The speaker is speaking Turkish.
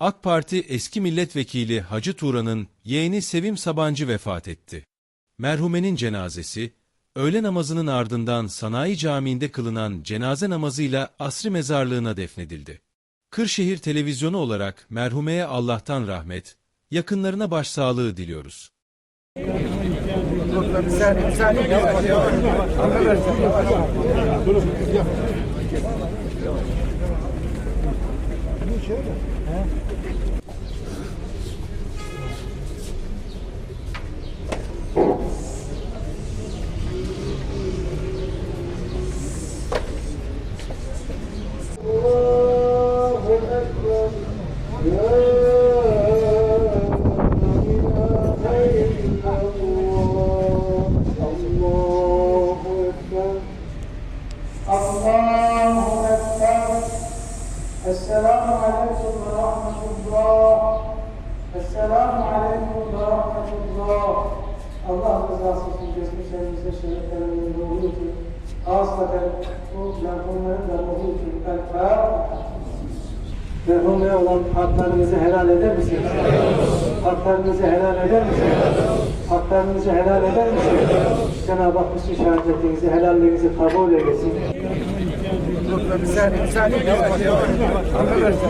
AK Parti eski milletvekili Hacı Turan'ın yeğeni Sevim Sabancı vefat etti. Merhumenin cenazesi, öğle namazının ardından Sanayi Camii'nde kılınan cenaze namazıyla Asri Mezarlığı'na defnedildi. Kırşehir Televizyonu olarak merhumeye Allah'tan rahmet, yakınlarına başsağlığı diliyoruz. Bir saniye, bir saniye. Yavaş, yavaş. Affedersin. عليكم ورحمة الله السلام عليكم ورحمة الله Allah rızası için geçmişlerimize şereflerinin ruhu için asaten bu merhumların da ruhu için el Fatiha. Merhumeye olan haklarınızı helal eder misiniz? Haklarınızı helal eder misiniz? Haklarınızı helal eder misiniz? Cenab-ı Hak bütün şehadetinizi, helalliğinizi kabul eylesin. Bir saniye, bir saniye. Yavaş, yavaş. Affedersin.